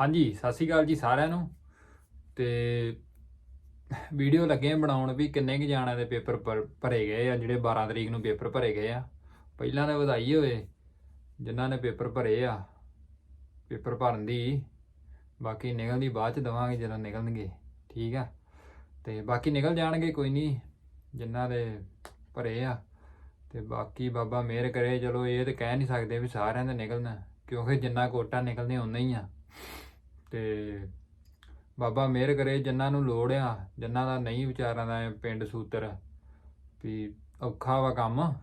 ਹਾਂਜੀ, ਸਤਿ ਸ਼੍ਰੀ ਅਕਾਲ ਜੀ ਸਾਰਿਆਂ ਨੂੰ। ਤੇ ਵੀਡੀਓ ਲੱਗੇ ਆ ਬਣਾਉਣ ਵੀ ਕਿੰਨੇ ਕੁ ਜਾਣਿਆਂ ਦੇ ਪੇਪਰ ਭਰ- ਭਰੇ ਗਏ ਆ, ਜਿਹੜੇ 12 ਤਰੀਕ ਨੂੰ ਪੇਪਰ ਭਰੇ ਗਏ ਆ। ਪਹਿਲਾਂ ਤਾਂ ਵਧਾਈ ਹੋਵੇ, ਜਿਨ੍ਹਾਂ ਨੇ ਪੇਪਰ ਭਰੇ ਆ, ਪੇਪਰ ਭਰਨ ਦੀ। ਬਾਕੀ ਨਿਕਲਣ ਦੀ ਬਾਅਦ ਚ ਦਵਾਂਗੇ ਜਦੋਂ ਨਿਕਲਣਗੇ, ਠੀਕ ਆ? ਤੇ ਬਾਕੀ ਨਿਕਲ ਜਾਣਗੇ, ਕੋਈ ਨਹੀਂ ਜਿਨ੍ਹਾਂ ਦੇ ਭਰੇ ਆ। ਤੇ ਬਾਕੀ ਬਾਬਾ ਮਿਹਰ ਕਰੇ, ਚਲੋ ਇਹ ਤੇ ਕਹਿ ਨਹੀਂ ਸਕਦੇ ਵੀ ਸਾਰਿਆਂ ਦੇ ਨਿਕਲਣਾ, ਕਿਉਂਕਿ ਜਿੰਨਾ ਕੋਟਾ ਨਿਕਲਦੇ ਉਨਾ ਹੀ ਆ। ਤੇ ਬਾਬਾ ਮਿਹਰ ਕਰੇ ਜਿਨ੍ਹਾਂ ਨੂੰ ਲੋੜ ਆ ਜਿਨ੍ਹਾਂ ਦਾ ਨਹੀਂ ਵਿਚਾਰਾਂ ਦਾ ਪਿੰਡ ਸੂਤਰ, ਵੀ ਔਖਾ ਵਾ ਕੰਮ।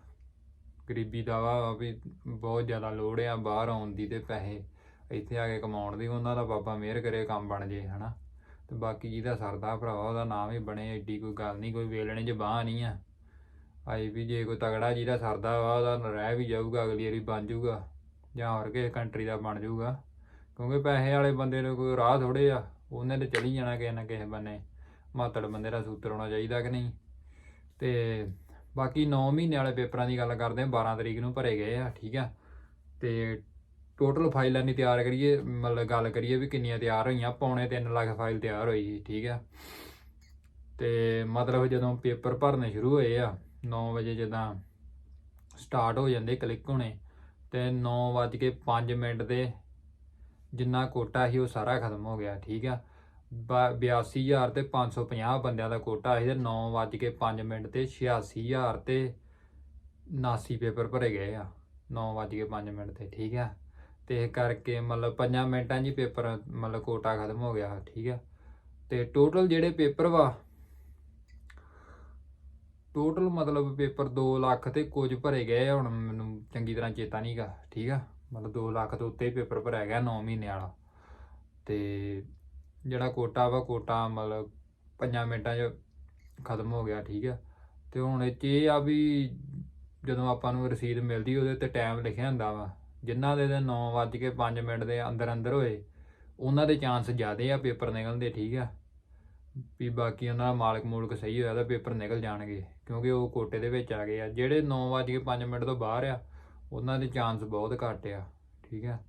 ਗਰੀਬੀ ਦਾ ਵਾ, ਵੀ ਬਹੁਤ ਜ਼ਿਆਦਾ ਲੋੜ ਆ ਬਾਹਰ ਆਉਣ ਦੀ ਤੇ ਪੈਸੇ ਇੱਥੇ ਆ ਕੇ ਕਮਾਉਣ ਦੀ, ਉਹਨਾਂ ਦਾ ਬਾਬਾ ਮਿਹਰ ਕਰੇ ਕੰਮ ਬਣ ਜੇ, ਹਨਾ। ਤੇ ਬਾਕੀ ਜਿਹਦਾ ਸਰਦਾ ਭਰਾਵਾ ਉਹਦਾ ਨਾਮ ਵੀ ਬਣੇ ਐਡੀ ਕੋਈ ਗੱਲ ਨਹੀਂ, ਕੋਈ ਵੇਲਣੇ ਚ ਬਾਹ ਨਹੀਂ ਆ। ਆਈ ਵੀ ਜੇ ਕੋਈ ਤਗੜਾ ਜਿਹਦਾ ਸਰਦਾ ਵਾ, ਉਹਦਾ ਰਹਿ ਵੀ ਜਾਊਗਾ, ਅਗਲੀ ਵਾਰੀ ਬਣ ਜਾਊਗਾ, ਜਾਂ ਹੋਰ ਕਿਸੇ ਕੰਟਰੀ ਦਾ ਬਣ ਜਾਊਗਾ। ਕਿਉਂਕਿ ਪੈਸੇ ਵਾਲੇ ਬੰਦੇ ਨੂੰ ਕੋਈ ਰਾਹ ਥੋੜੇ ਆ, ਉਹਨੇ ਤੇ ਚਲੀ ਜਾਣਾ ਕਿਸੇ ਨਾ ਕਿਸੇ ਬੰਨੇ। ਮਾਤੜ ਬੰਦੇ ਦਾ ਸੂਤਰ ਹੋਣਾ ਚਾਹੀਦਾ ਕਿ ਨਹੀਂ? ਤੇ ਬਾਕੀ 9 ਮਹੀਨੇ ਵਾਲੇ ਪੇਪਰਾਂ ਦੀ ਗੱਲ ਕਰਦੇ ਹਾਂ 12 ਤਰੀਕ ਨੂੰ ਭਰੇ ਗਏ ਆ, ਠੀਕ ਆ। ਤੇ ਟੋਟਲ ਫਾਈਲਾਂ ਨਹੀਂ ਤਿਆਰ ਕਰੀਏ, ਮਤਲਬ ਗੱਲ ਕਰੀਏ ਵੀ ਕਿੰਨੀਆਂ ਤਿਆਰ ਹੋਈਆਂ, ਪੌਣੇ 3 ਲੱਖ ਫਾਈਲ ਤਿਆਰ ਹੋਈ ਸੀ, ਠੀਕ ਆ। ਤੇ ਮਤਲਬ ਜਦੋਂ ਪੇਪਰ ਭਰਨੇ ਸ਼ੁਰੂ ਹੋਏ ਆ 9 ਵਜੇ ਜਦੋਂ ਸਟਾਰਟ ਹੋ ਜਾਂਦੇ ਕਲਿੱਕ ਹੋਣੇ, ਤੇ 9:05 ਮਿੰਟ ਦੇ ਜਿੰਨਾ ਕੋਟਾ ਸੀ ਉਹ ਸਾਰਾ ਖਤਮ ਹੋ ਗਿਆ ਠੀਕ ਆ। ਬਾ- 82000 ਤੇ 550 ਬੰਦਿਆਂ ਦਾ ਕੋਟਾ ਸੀ ਤੇ 9:05 ਮਿੰਟ ਤੇ 86000 ਤੇ 79 ਪੇਪਰ ਭਰੇ ਗਏ ਆ 9:05 ਮਿੰਟ ਤੇ ਠੀਕ ਆ। ਤੇ ਇਹ ਕਰਕੇ ਮਤਲਬ 5 ਮਿੰਟਾਂ 'ਚ ਹੀ ਪੇਪਰ ਮਤਲਬ ਕੋਟਾ ਖਤਮ ਹੋ ਗਿਆ ਠੀਕ ਆ। ਤੇ ਟੋਟਲ ਜਿਹੜੇ ਪੇਪਰ ਵਾ ਟੋਟਲ ਮਤਲਬ ਪੇਪਰ 2 ਲੱਖ ਤੇ ਕੁਝ ਭਰੇ ਗਏ ਆ, ਹੁਣ ਮੈਨੂੰ ਚੰਗੀ ਤਰ੍ਹਾਂ ਚੇਤਾ ਨਹੀਂਗਾ ਠੀਕ ਆ। ਮਤਲਬ 2 ਲੱਖ ਤੋਂ ਉੱਤੇ ਹੀ ਪੇਪਰ ਭਰਿਆ ਗਿਆ 9 ਮਹੀਨੇ ਵਾਲਾ। ਤੇ ਜਿਹੜਾ ਕੋਟਾ ਵਾ, ਕੋਟਾ ਮਤਲਬ 5 ਮਿੰਟਾਂ 'ਚ ਖਤਮ ਹੋ ਗਿਆ, ਠੀਕ ਆ। ਤੇ ਹੁਣ ਇਹ 'ਚ ਇਹ ਆ ਵੀ ਜਦੋਂ ਆਪਾਂ ਨੂੰ ਰਸੀਦ ਮਿਲਦੀ, ਉਹਦੇ ਤੇ ਟਾਈਮ ਲਿਖਿਆ ਹੁੰਦਾ ਵਾ। ਜਿਨ੍ਹਾਂ ਦੇ 9:05 ਮਿੰਟ ਦੇ ਅੰਦਰ ਅੰਦਰ ਹੋਏ, ਉਹਨਾਂ ਦੇ ਚਾਂਸ ਜ਼ਿਆਦੇ ਆ ਪੇਪਰ ਨਿਕਲਣ ਦੇ ਠੀਕ ਆ। ਵੀ ਬਾਕੀ ਉਹਨਾਂ ਦਾ ਮਾਲਕ ਮੂਲਕ ਸਹੀ ਹੋਇਆ ਤਾਂ ਪੇਪਰ ਨਿਕਲ ਜਾਣਗੇ, ਕਿਉਂਕਿ ਉਹ ਕੋਟੇ ਦੇ ਵਿੱਚ ਆ ਗਏ ਆ। ਜਿਹੜੇ 9:05 ਮਿੰਟ ਤੋਂ ਬਾਹਰ ਆ ਉਹਨਾਂ ਦੇ ਚਾਂਸ ਬਹੁਤ ਘੱਟ ਆ, ਠੀਕ ਹੈ।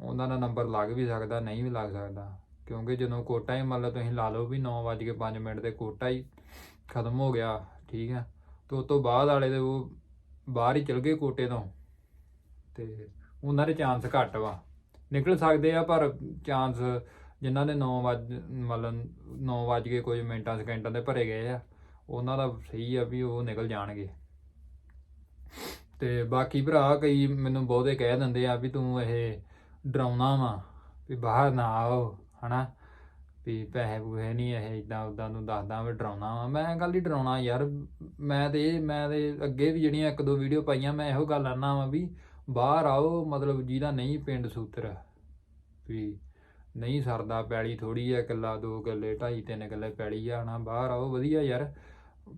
ਉਹਨਾਂ ਦਾ ਨੰਬਰ ਲੱਗ ਵੀ ਸਕਦਾ, ਨਹੀਂ ਵੀ ਲੱਗ ਸਕਦਾ। ਕਿਉਂਕਿ ਜਦੋਂ ਕੋਟਾ ਹੀ ਮੰਨ ਲਓ ਤੁਸੀਂ ਲਾ ਲਓ ਵੀ 9:05 ਮਿੰਟ ਤੇ ਕੋਟਾ ਹੀ ਖਤਮ ਹੋ ਗਿਆ, ਠੀਕ ਹੈ। ਤੇ ਉਸ ਤੋਂ ਬਾਅਦ ਵਾਲੇ ਦੇ ਉਹ ਬਾਹਰ ਹੀ ਚਲ ਗਏ ਕੋਟੇ ਤੋਂ। ਤੇ ਉਹਨਾਂ ਦੇ ਚਾਂਸ ਘੱਟ ਵਾ। ਨਿਕਲ ਸਕਦੇ ਆ ਪਰ ਚਾਂਸ ਜਿਨ੍ਹਾਂ ਦੇ 9 ਵਜ ਮਤਲਬ 9 ਵਜ ਕੇ ਕੁਝ ਮਿੰਟਾਂ, ਸਕਿੰਟਾਂ ਦੇ ਭਰੇ ਗਏ ਆ, ਉਹਨਾਂ ਦਾ ਸਹੀ ਆ ਵੀ ਉਹ ਨਿਕਲ ਜਾਣਗੇ। ਤੇ ਬਾਕੀ ਭਰਾ ਕਈ ਮੈਨੂੰ ਬਹੁਤੇ ਕਹਿ ਦਿੰਦੇ ਆ ਵੀ ਤੂੰ ਇਹ ਡਰਾਉਣਾ ਵਾ, ਵੀ ਬਾਹਰ ਨਾ ਆਓ, ਹਨਾ? ਵੀ ਪੈਸੇ ਪੂਹੇ ਨਹੀਂ ਇਹ ਇਦਾਂ ਉਦਾਂ ਨੂੰ ਦੱਸਦਾ ਵੀ ਡਰਾਉਣਾ ਵਾ। ਮੈਂ ਗੱਲ ਹੀ ਡਰਾਉਣਾ ਯਾਰ, ਮੈਂ ਤੇ ਇਹ- ਮੈਂ ਤੇ ਅੱਗੇ ਵੀ ਜਿਹੜੀਆਂ ਇੱਕ ਦੋ ਵੀਡੀਓ ਪਾਈਆਂ, ਮੈਂ ਇਹੋ ਗੱਲ ਆਨਾ ਵਾ ਵੀ ਬਾਹਰ ਆਓ, ਮਤਲਬ ਜਿਹਦਾ ਨਹੀਂ ਪਿੰਡ ਸੂਤਰ, ਵੀ ਨਹੀਂ ਸਰਦਾ ਪੈਲੀ ਥੋੜੀ ਆ ਕਿੱਲਾ ਦੋ ਕਿੱਲੇ ਢਾਈ ਤਿੰਨ ਕਿੱਲੇ ਪੈਲੀ ਆ ਨਾ ਬਾਹਰ ਆਓ, ਵਧੀਆ ਯਾਰ,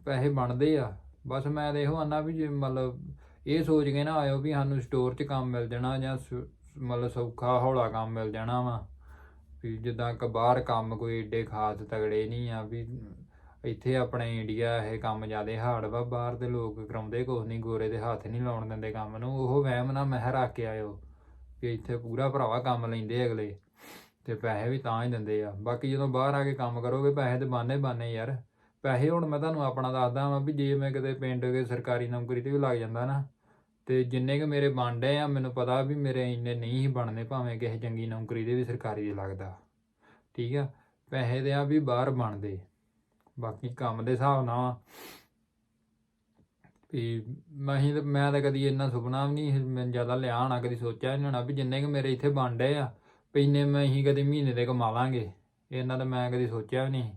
ਪੈਸੇ ਬਣਦੇ ਆ। ਬਸ ਮੈਂ ਤੇ ਇਹੋ ਆਨਾ ਵੀ ਜੇ ਮਤਲਬ ਇਹ ਸੋਚ ਕੇ ਨਾ ਆਇਓ ਵੀ ਸਾਨੂੰ ਸਟੋਰ 'ਚ ਕੰਮ ਮਿਲ ਜਾਣਾ ਜਾਂ ਸ- ਮਤਲਬ ਸੌਖਾ ਹੌਲਾ ਕੰਮ ਮਿਲ ਜਾਣਾ ਵਾ। ਵੀ ਜਿੱਦਾਂ ਕਿ ਬਾਹਰ ਕੰਮ ਕੋਈ ਏਡੇ ਖਾਸ ਤਗੜੇ ਨਹੀਂ ਆ ਵੀ ਇੱਥੇ ਆਪਣੇ ਇੰਡੀਆ ਇਹ ਕੰਮ ਜ਼ਿਆਦੇ ਹਾਰਡ ਵਾ, ਬਾਹਰ ਦੇ ਲੋਕ ਕਰਾਉਂਦੇ ਕੁਛ ਨਹੀਂ, ਗੋਰੇ ਦੇ ਹੱਥ ਨਹੀਂ ਲਾਉਣ ਦਿੰਦੇ ਕੰਮ ਨੂੰ। ਉਹ ਵਹਿਮ ਨਾ ਮਹਿ ਰੱਖ ਕੇ ਆਇਓ ਕਿ ਇੱਥੇ ਪੂਰਾ ਭਰਾਵਾ ਕੰਮ ਲੈਂਦੇ ਅਗਲੇ ਤੇ ਪੈਸੇ ਵੀ ਤਾਂ ਹੀ ਦਿੰਦੇ ਆ। ਬਾਕੀ ਜਦੋਂ ਬਾਹਰ ਆ ਕੇ ਕੰਮ ਕਰੋਗੇ, ਪੈਸੇ ਤੇ ਬਾਨੇ ਬਾਨੇ ਯਾਰ। ਪੈਸੇ ਹੁਣ ਮੈਂ ਤੁਹਾਨੂੰ ਆਪਣਾ ਦੱਸਦਾ ਵਾਂ ਵੀ ਜੇ ਮੈਂ ਕਿਤੇ ਪਿੰਡ ਕੇ ਸਰਕਾਰੀ ਨੌਕਰੀ ਤੇ ਵੀ ਲੱਗ ਜਾਂਦਾ ਨਾ ਤੇ ਜਿੰਨੇ ਕੁ ਮੇਰੇ ਬਣਦੇ ਆ, ਮੈਨੂੰ ਪਤਾ ਵੀ ਮੇਰੇ ਇੰਨੇ ਨਹੀਂ ਹੀ ਬਣਨੇ ਭਾਵੇਂ ਕਿਸੇ ਚੰਗੀ ਨੌਕਰੀ ਦੇ ਵੀ ਸਰਕਾਰੀ ਦੇ ਲੱਗਦਾ। ਠੀਕ ਆ? ਪੈਸੇ ਦੇ ਆ ਵੀ ਬਾਹਰ ਬਣਦੇ। ਬਾਕੀ ਕੰਮ ਦੇ ਹਿਸਾਬ ਨਾਲ ਵਾ। ਵੀ ਮੈਂ ਮੈਂ ਤਾਂ ਕਦੀ ਇੰਨਾ ਸੁਪਨਾ ਵੀ ਨਹੀਂ ਮੈਂ ਜ਼ਿਆਦਾ ਲਿਆ ਹੋਣਾ ਕਦੀ ਸੋਚਿਆ ਨਹੀਂ ਹੋਣਾ ਵੀ ਜਿੰਨੇ ਕੁ ਮੇਰੇ ਇੱਥੇ ਬਣਦੇ ਆ, ਵੀ ਇੰਨੇ ਮੈਂ ਹੀ ਕਦੇ ਮਹੀਨੇ ਦੇ ਕਮਾ ਲਾਂਗੇ। ਇਹਨਾਂ ਦਾ ਮੈਂ ਕਦੀ ਸੋਚਿਆ ਵੀ ਨਹੀਂ।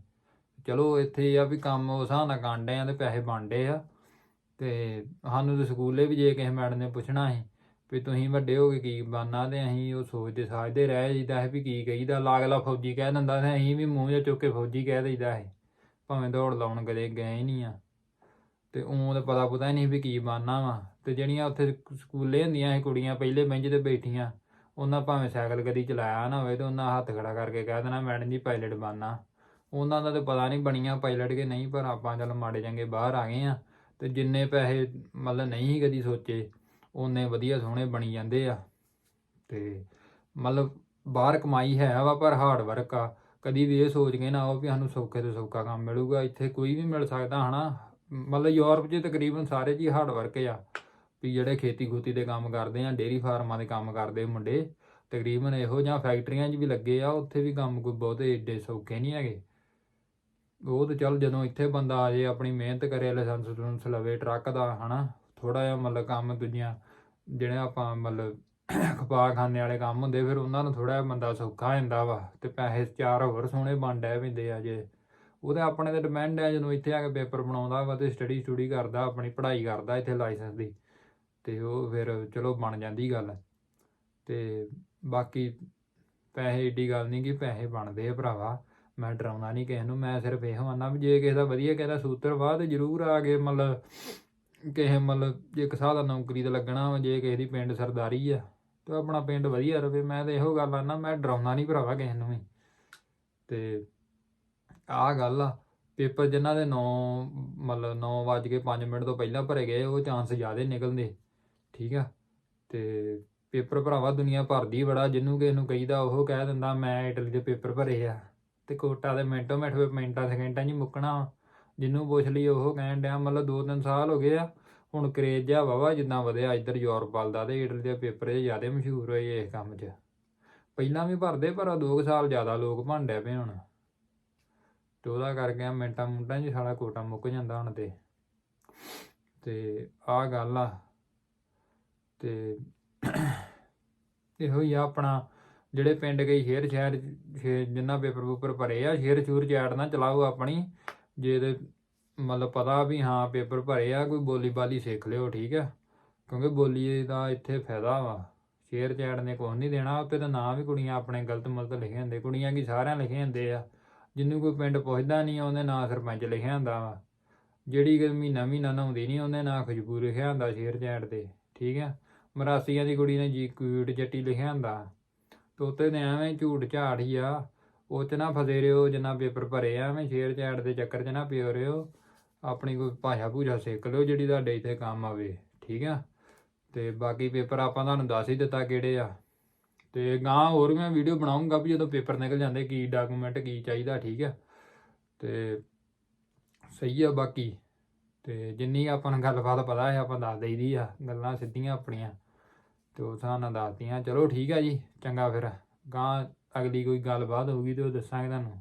ਚਲੋ ਇੱਥੇ ਆ ਵੀ ਕੰਮ ਉਸ ਹਿਸਾਬ ਨਾਲ ਕਾਂਡੇ ਆ ਤੇ ਪੈਸੇ ਬਣਦੇ ਆ। ਤੇ ਸਾਨੂੰ ਤੇ ਸਕੂਲੇ ਵੀ ਜੇ ਕਿਸੇ ਮੈਡਮ ਨੇ ਪੁੱਛਣਾ ਸੀ ਵੀ ਤੁਸੀਂ ਵੱਡੇ ਹੋ ਕੇ ਕੀ ਬਣਨਾ ਤੇ ਅਸੀਂ ਉਹ ਸੋਚਦੇ ਸਾਜਦੇ ਰਹਿ ਜੀਦਾ ਹੈ ਵੀ ਕੀ ਕਹੀਦਾ ਲਾਗਲਾ ਫੌਜੀ ਕਹਿ ਦਿੰਦਾ ਤੇ ਅਸੀਂ ਵੀ ਮੂੰਹ ਜਿਹਾ ਚੁੱਕ ਕੇ ਫੌਜੀ ਕਹਿ ਦਈਦਾ ਹੈ ਭਾਵੇਂ ਦੌੜ ਲਾਉਣ ਕਦੇ ਗਏ ਨਹੀਂ ਆ। ਤੇ ਉਂ ਤਾਂ ਪਤਾ ਪਤਾ ਹੀ ਨਹੀਂ ਵੀ ਕੀ ਬਣਨਾ ਵਾ। ਤੇ ਜਿਹੜੀਆਂ ਉੱਥੇ ਸਕੂਲੇ ਹੁੰਦੀਆਂ ਸੀ ਕੁੜੀਆਂ ਪਹਿਲੇ ਬੈਂਚ ਤੇ ਬੈਠੀਆਂ, ਉਹਨਾਂ ਭਾਵੇਂ ਸਾਈਕਲ ਕਦੀ ਚਲਾਇਆ ਨਾ ਹੋਵੇ ਤੇ ਉਹਨਾਂ ਹੱਥ ਖੜਾ ਕਰਕੇ ਕਹਿ ਦੇਣਾ ਮੈਡਮ ਜੀ ਪਾਇਲਟ ਬਣਨਾ। ਉਹਨਾਂ ਦਾ ਤਾਂ ਪਤਾ ਨਹੀਂ ਬਣੀਆਂ ਪਾਇਲਟ ਕਿ ਨਹੀਂ, ਪਰ ਆਪਾਂ ਚੱਲ ਮਾੜੇ ਚੰਗੇ ਬਾਹਰ ਆ ਗਏ ਆ। ਤੇ ਜਿੰਨੇ ਪੈਸੇ ਮਤਲਬ ਨਹੀਂ ਕਦੀ ਸੋਚੇ ਉਹਨੇ ਵਧੀਆ ਸੋਹਣੇ ਬਣੀ ਜਾਂਦੇ ਆ। ਤੇ ਮਤਲਬ ਬਾਹਰ ਕਮਾਈ ਹੈ ਵਾ, ਪਰ ਹਾਰਡ ਵਰਕ ਆ। ਕਦੀ ਵੀ ਇਹ ਸੋਚ ਕੇ ਨਾ ਆਓ ਵੀ ਸਾਨੂੰ ਸੌਖੇ ਤੋਂ ਸੌਖਾ ਕੰਮ ਮਿਲੂਗਾ, ਇੱਥੇ ਕੋਈ ਵੀ ਮਿਲ ਸਕਦਾ ਹਨਾ। ਮਤਲਬ ਯੂਰਪ 'ਚ ਤਕਰੀਬਨ ਸਾਰੇ ਜੀ ਹਾਰਡ ਵਰਕ ਆ। ਵੀ ਜਿਹੜੇ ਖੇਤੀ ਖੂਤੀ ਦੇ ਕੰਮ ਕਰਦੇ ਆ, ਡੇਅਰੀ ਫਾਰਮਾਂ ਦੇ ਕੰਮ ਕਰਦੇ ਮੁੰਡੇ, ਤਕਰੀਬਨ ਇਹੋ ਜਾਂ ਫੈਕਟਰੀਆਂ 'ਚ ਵੀ ਲੱਗੇ ਆ, ਉੱਥੇ ਵੀ ਕੰਮ ਕੋਈ ਬਹੁਤੇ ਏਡੇ ਸੌਖੇ ਨਹੀਂ ਹੈਗੇ। ਉਹ ਤਾਂ ਚੱਲ ਜਦੋਂ ਇੱਥੇ ਬੰਦਾ ਆ ਜੇ, ਆਪਣੀ ਮਿਹਨਤ ਕਰੇ, ਲਾਇਸੈਂਸ ਲੂਸੈਂਸ ਲਵੇ, ਟਰੱਕ ਦਾ, ਹਨਾ? ਥੋੜਾ ਜਿਹਾ ਮਤਲਬ ਕੰਮ ਦੂਜੀਆਂ, ਜਿਹੜੇ ਆਪਾਂ ਮਤਲਬ ਖਪਾਖਾਨੇ ਵਾਲੇ ਕੰਮ ਹੁੰਦੇ, ਫਿਰ ਉਹਨਾਂ ਨੂੰ ਥੋੜਾ ਜਿਹਾ ਬੰਦਾ ਸੌਖਾ ਹੁੰਦਾ ਵਾ ਤੇ ਪੈਸੇ ਚਾਰ ਹੋਰ ਸੋਹਣੇ ਬਣ ਡੈ ਪੈਂਦੇ ਆ ਜੇ। ਉਹਦੇ ਆਪਣੇ ਤੇ ਡਿਪੈਂਡ ਹੈ ਜਦੋਂ ਇੱਥੇ ਆ ਕੇ ਪੇਪਰ ਬਣਾਉਂਦਾ ਵਾ ਤੇ ਸਟੱਡੀ ਸਟੂਡੀ ਕਰਦਾ, ਆਪਣੀ ਪੜ੍ਹਾਈ ਕਰਦਾ ਇੱਥੇ ਲਾਇਸੈਂਸ ਦੀ, ਤੇ ਉਹ ਫਿਰ ਚਲੋ ਬਣ ਜਾਂਦੀ ਗੱਲ। ਤੇ ਬਾਕੀ ਪੈਸੇ, ਏਡੀ ਗੱਲ ਨਹੀਂ ਕਿ ਪੈਸੇ ਬਣਦੇ ਆ ਭਰਾਵਾ। ਮੈਂ ਡਰਾਉਣਾ ਨਹੀਂ ਕਿਸੇ ਨੂੰ, ਮੈਂ ਸਿਰਫ ਇਹੋ ਮੰਨਦਾ ਵੀ ਜੇ ਕਿਸੇ ਦਾ ਵਧੀਆ ਕਿਸੇ ਦਾ ਸੂਤਰ ਵਾ ਤੇ ਜ਼ਰੂਰ ਆ ਕੇ ਮਤਲਬ ਕਿਸੇ ਮਤਲਬ ਜੇ ਇੱਕ ਸਾਹ ਦਾ ਨੌਕਰੀ ਤੇ ਲੱਗਣਾ ਵਾ, ਜੇ ਕਿਸੇ ਦੀ ਪਿੰਡ ਸਰਦਾਰੀ ਆ, ਤੇ ਆਪਣਾ ਪਿੰਡ ਵਧੀਆ ਰਵੇ, ਮੈਂ ਤਾਂ ਇਹੋ ਗੱਲ ਆਨਾ, ਮੈਂ ਡਰਾਉਣਾ ਨਹੀਂ ਭਰਾਵਾ ਕਿਸੇ ਨੂੰ ਵੀ। ਤੇ ਆਹ ਗੱਲ ਆ, ਪੇਪਰ ਜਿਨ੍ਹਾਂ ਦੇ 9 ਮਤਲਬ 9 ਵੱਜ ਕੇ 5 ਮਿੰਟ ਤੋਂ ਪਹਿਲਾਂ ਭਰੇ ਗਏ, ਉਹ ਚਾਂਸ ਜ਼ਿਆਦੇ ਨਿਕਲਦੇ, ਠੀਕ ਆ? ਤੇ ਪੇਪਰ ਭਰਾਵਾ ਦੁਨੀਆ ਭਰਦੀ ਬੜਾ, ਜਿਹਨੂੰ ਕਿਸੇ ਨੂੰ ਕਹੀਦਾ ਉਹ ਕਹਿ ਦਿੰਦਾ, ਮੈਂ ਇਟਲੀ ਦੇ ਪੇਪਰ ਭਰੇ ਆ। ਤੇ ਕੋਟਾ ਦੇ ਮਿੰਟੋ ਮਿੰਟ ਵਿੱਚ ਮਿੰਟਾਂ ਸਕਿੰਟਾਂ 'ਚ ਮੁੱਕਣਾ ਵਾ। ਜਿਹਨੂੰ ਪੁੱਛ ਲਈ ਉਹ ਕਹਿਣ ਡਿਆ, ਮਤਲਬ 2-3 ਸਾਲ ਹੋ ਗਏ ਆ, ਹੁਣ ਕਰੇਜ ਜਿਹਾ ਵਾਵਾ ਜਿੱਦਾਂ ਵਧਿਆ ਇੱਧਰ ਯੂਰਪ ਵੱਲ ਦਾ ਤੇ ਇਟਲੀ ਦੇ ਪੇਪਰ ਇਹ ਜ਼ਿਆਦਾ ਮਸ਼ਹੂਰ ਹੋਏ ਇਸ ਕੰਮ 'ਚ। ਪਹਿਲਾਂ ਵੀ ਭਰਦੇ, ਪਰ 2 ਸਾਲ ਜ਼ਿਆਦਾ ਲੋਕ ਭੰਡੇ ਪਏ ਹੁਣ। ਤੇ ਉਹਦਾ ਕਰਕੇ ਮਿੰਟਾਂ ਮੁੰਟਾਂ 'ਚ ਸਾਲਾ ਕੋਟਾ ਮੁੱਕ ਜਾਂਦਾ ਹੁਣ ਤੇ। ਤੇ ਆਹ ਗੱਲ ਆ। ਤੇ ਇਹੋ ਹੀ ਆ ਆਪਣਾ ਜਿਹੜੇ ਪਿੰਡ ਗਈ ਸ਼ੇਰ ਸ਼ਹਿਰ ਸ਼ੇ- ਜਿੰਨਾ ਪੇਪਰ ਪੂਪਰ ਭਰੇ ਆ ਸ਼ੇਰ ਸ਼ੂਰ ਚੈਟ ਨਾ ਚਲਾਓ ਆਪਣੀ, ਜੇ ਤੇ ਮਤਲਬ ਪਤਾ ਵੀ ਹਾਂ ਪੇਪਰ ਭਰੇ ਆ, ਕੋਈ ਬੋਲੀ ਬਾਲੀ ਸਿੱਖ ਲਿਓ, ਠੀਕ ਆ। ਕਿਉਂਕਿ ਬੋਲੀ ਦਾ ਇੱਥੇ ਫਾਇਦਾ ਵਾ। ਸ਼ੇਰ ਚੈਟ ਨੇ ਕੁਛ ਨਹੀਂ ਦੇਣਾ ਉੱਤੇ ਤਾਂ ਨਾਂ ਵੀ ਕੁੜੀਆਂ ਆਪਣੇ ਗਲਤ ਮਲਤ ਲਿਖੇ ਹੁੰਦੇ, ਕੁੜੀਆਂ ਕੀ ਸਾਰਿਆਂ ਲਿਖੇ ਹੁੰਦੇ ਆ। ਜਿਹਨੂੰ ਕੋਈ ਪਿੰਡ ਪੁੱਛਦਾ ਨਹੀਂ ਉਹਦੇ ਨਾਂ ਸਰਪੰਚ ਲਿਖਿਆ ਹੁੰਦਾ ਵਾ। ਜਿਹੜੀ ਕਿ ਮਹੀਨਾ ਮਹੀਨਾ ਨਹਾਉਂਦੀ ਨਹੀਂ ਉਹਦੇ ਨਾਂ ਖੁਸ਼ਬੂ ਲਿਖਿਆ ਹੁੰਦਾ ਸ਼ੇਰ ਚੈਟ ਤੇ, ਠੀਕ ਆ। ਮਰਾਸੀਆਂ ਦੀ ਕੁੜੀ ਨੇ ਜੀ ਕੂਟ ਜੱਟੀ ਲਿਖਿਆ ਹੁੰਦਾ। ਤੋਤੇ ਨੇ ਐਵੇਂ ਝੂਠ ਝਾੜ ਹੀ ਆ। ਉਹ ਚ ਨਾ ਫਸੇ ਰਿਓ, ਜਿੰਨਾ ਪੇਪਰ ਭਰੇ ਆ, ਐਵੇਂ ਸ਼ੇਰ ਚੈਟ ਦੇ ਚੱਕਰ 'ਚ ਨਾ ਪਿਓ ਰਿਓ। ਆਪਣੀ ਕੋਈ ਭਾਸ਼ਾ ਭੂਸ਼ਾ ਸਿੱਖ ਲਿਓ ਜਿਹੜੀ ਤੁਹਾਡੇ ਇੱਥੇ ਕੰਮ ਆਵੇ, ਠੀਕ ਆ? ਤੇ ਬਾਕੀ ਪੇਪਰ ਆਪਾਂ ਤੁਹਾਨੂੰ ਦੱਸ ਹੀ ਦਿੱਤਾ ਕਿਹੜੇ ਆ। ਤੇ ਗਾਂ ਹੋਰ ਮੈਂ ਵੀਡੀਓ ਬਣਾਉਂਗਾ ਵੀ ਜਦੋਂ ਪੇਪਰ ਨਿਕਲ ਜਾਂਦੇ, ਕੀ ਡਾਕੂਮੈਂਟ ਕੀ ਚਾਹੀਦਾ, ਠੀਕ ਆ? ਤੇ ਸਹੀ ਆ ਬਾਕੀ। ਤੇ ਜਿੰਨੀ ਆਪਾਂ ਨੂੰ ਗੱਲਬਾਤ ਪਤਾ ਹੈ, ਆਪਾਂ ਦੱਸ ਦਈਦੀ ਆ, ਗੱਲਾਂ ਸਿੱਧੀਆਂ ਆਪਣੀਆਂ। ਤੇ ਉਹ ਹਿਸਾਬ ਨਾਲ ਦੱਸਦੀਆਂ ਚਲੋ ਠੀਕ ਆ ਜੀ, ਚੰਗਾ ਫਿਰ। ਗਾਂ ਅਗਲੀ ਕੋਈ ਗੱਲਬਾਤ ਹੋਊਗੀ ਤੇ ਉਹ ਦੱਸਾਂਗੇ ਤੁਹਾਨੂੰ।